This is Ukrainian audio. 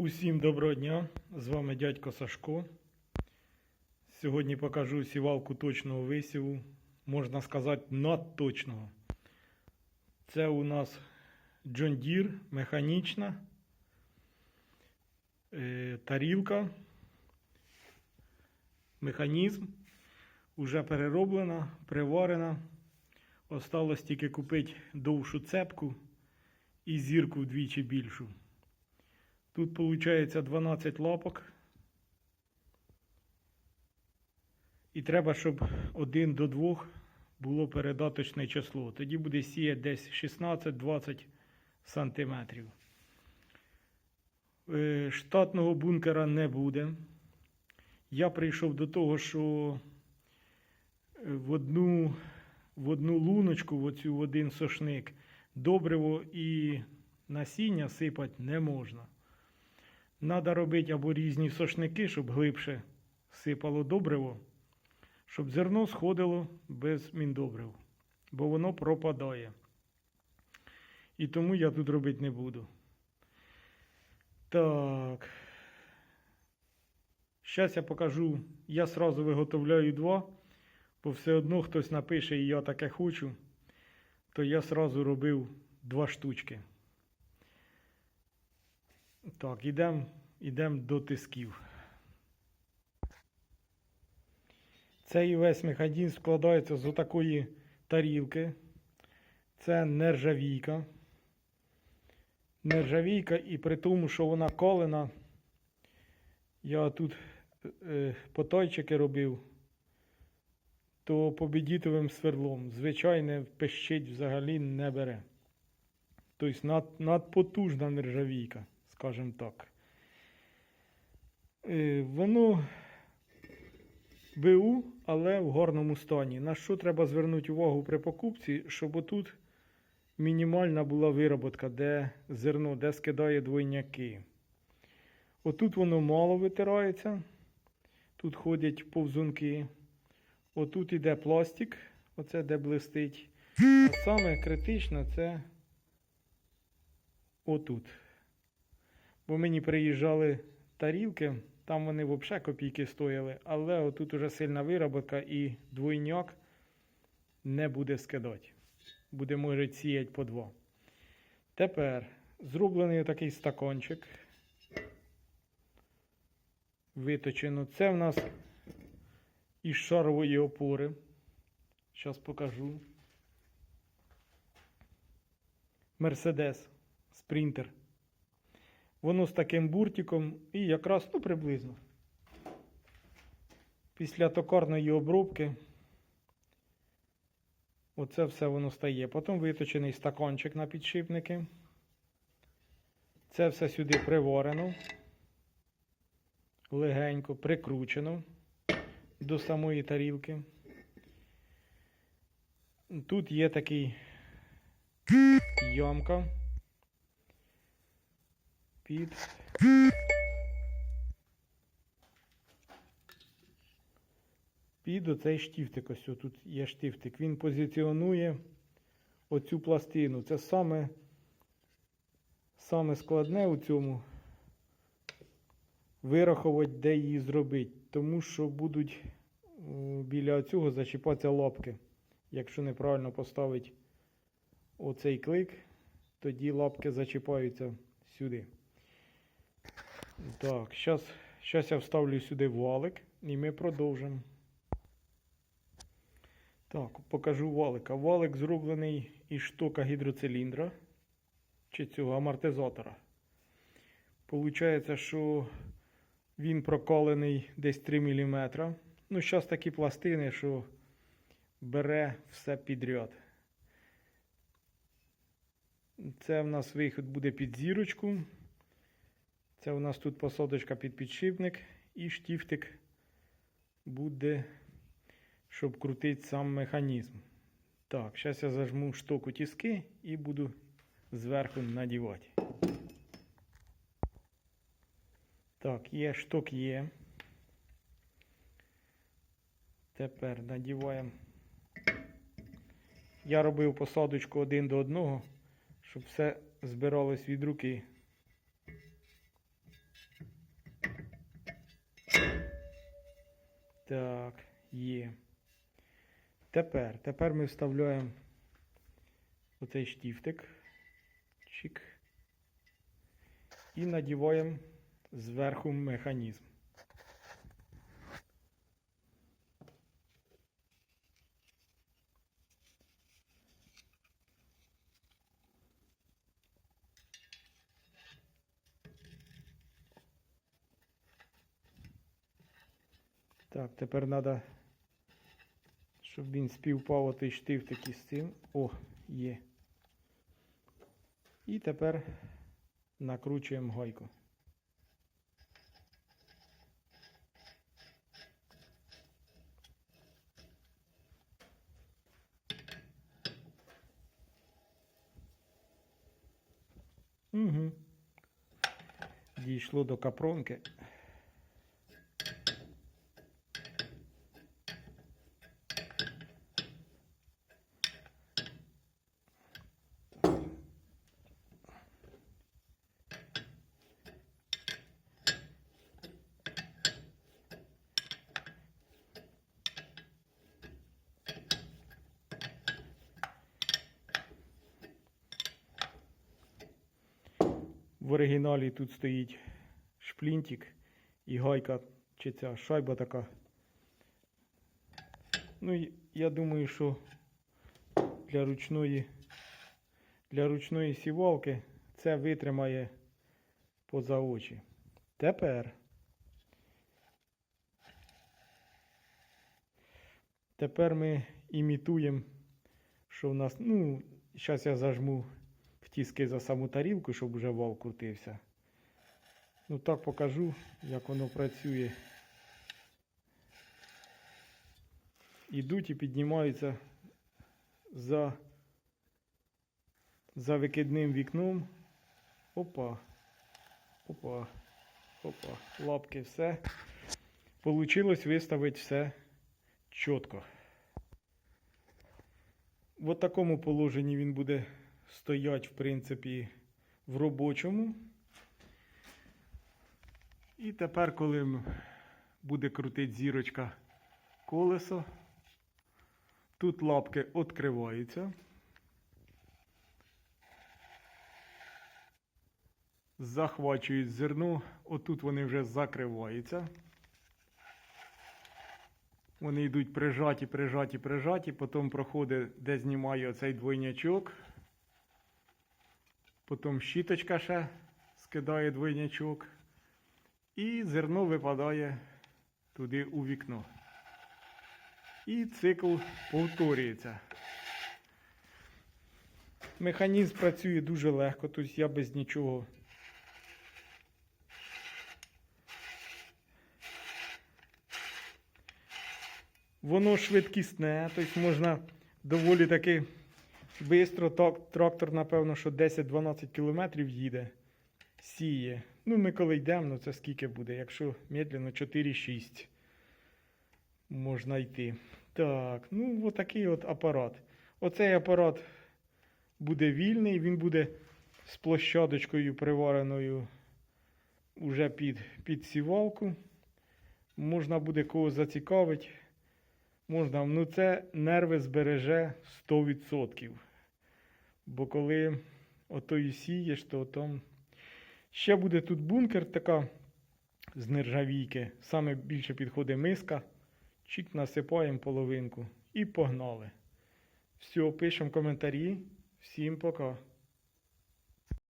Усім доброго дня! З вами дядько Сашко. Сьогодні покажу сівалку точного висіву, можна сказати, надточного. Це у нас Deere механічна е, тарілка, механізм. Уже перероблена, приварена. Осталось тільки купити довшу цепку і зірку вдвічі більшу. Тут виходить 12 лапок. І треба, щоб один до двох було передаточне число. Тоді буде сіяти десь 16-20 сантиметрів. Е, Штатного бункера не буде. Я прийшов до того, що е, в одну, в одну луночку, в оцю в один сошник, добриво і насіння сипати не можна. Надо робити або різні сошники, щоб глибше сипало добриво, щоб зерно сходило без міндобрив, бо воно пропадає. І тому я тут робити не буду. Так. Зараз я покажу. Я сразу виготовляю два, бо все одно хтось напише, і я таке хочу, то я сразу робив два штучки. Так, ідемо ідем до тисків. Цей весь механізм складається з отакої тарілки. Це нержавійка. Нержавійка, і при тому, що вона колена, я тут е, потойчики робив, то побідітовим сверлом. Звичайне пищить взагалі не бере. Тобто над, надпотужна нержавійка, скажімо так. Е, Воно БУ, але в гарному стані. На що треба звернути увагу при покупці, щоб отут мінімальна була вироботка, де зерно, де скидає двойняки. Отут воно мало витирається, тут ходять повзунки. Отут іде пластик, оце де блистить. А саме критично це отут. Бо мені приїжджали тарілки, там вони взагалі копійки стояли, але отут уже сильна вироботка і двойняк не буде скидати. Буде, може, сіяти по два. Тепер зроблений такий стакончик. Виточено. Це в нас із шарової опори. Зараз покажу. Мерседес Спринтер. Воно з таким буртиком і якраз ну, приблизно. Після токарної обробки оце все воно стає. Потім виточений стаканчик на підшипники. Це все сюди приварено, легенько прикручено до самої тарілки. Тут є такий ямка під під оцей штифтик. Ось тут є штифтик. Він позиціонує оцю пластину. Це саме, саме складне у цьому вирахувати, де її зробити. Тому що будуть біля цього зачіпатися лапки. Якщо неправильно поставити оцей клик, тоді лапки зачіпаються сюди. Так, зараз я вставлю сюди валик і ми продовжимо. Так, покажу валика. Валик зроблений із штока гідроциліндра чи цього амортизатора. Получається, що він проколений десь 3 мм. Ну, зараз такі пластини, що бере все підряд. Це в нас вихід буде під зірочку. Це у нас тут посадочка під підшипник і штифтик буде, щоб крутити сам механізм. Так, зараз я зажму штоку тіски і буду зверху надівати. Так, є шток є. Тепер надіваємо. Я робив посадочку один до одного, щоб все збиралось від руки. Так, є. Тепер, тепер ми вставляємо оцей штифтик. Чик. І надіваємо зверху механізм. Так, тепер треба, щоб він співпав отий штифтик із цим. О, є. І тепер накручуємо гайку. Угу. Дійшло до капронки. В оригіналі тут стоїть шплінтик і гайка, чи ця шайба така. Ну, я думаю, що для ручної, для ручної сівалки це витримає поза очі. Тепер. Тепер ми імітуємо, що в нас, ну, зараз я зажму втіски за саму тарілку, щоб вже вал крутився. Ну так покажу, як воно працює. Ідуть і піднімаються за, за викидним вікном. Опа. Опа. Опа. Лапки, все. Получилось виставити все чітко. В такому положенні він буде стоять, в принципі, в робочому. І тепер, коли буде крутити зірочка колесо, тут лапки відкриваються. Захвачують зерно, отут вони вже закриваються. Вони йдуть прижаті, прижаті, прижаті, потім проходить, де знімає оцей двойнячок. Потім щіточка ще скидає двойнячок. І зерно випадає туди у вікно. І цикл повторюється. Механізм працює дуже легко, тобто я без нічого. Воно швидкісне, тобто можна доволі таки Бистро трактор, напевно, що 10-12 кілометрів їде, сіє. Ну, ми коли йдемо, ну це скільки буде? Якщо медленно 4-6 можна йти. Так, ну отакий от апарат. Оцей апарат буде вільний, він буде з площадочкою привареною уже під, під сівалку. Можна буде кого зацікавити. Можна, ну це нерви збереже 100%. Бо коли ото і сієш, то там ще буде тут бункер така з нержавійки. Саме більше підходить миска. Чик насипаємо половинку і погнали. Все, пишемо коментарі. Всім пока.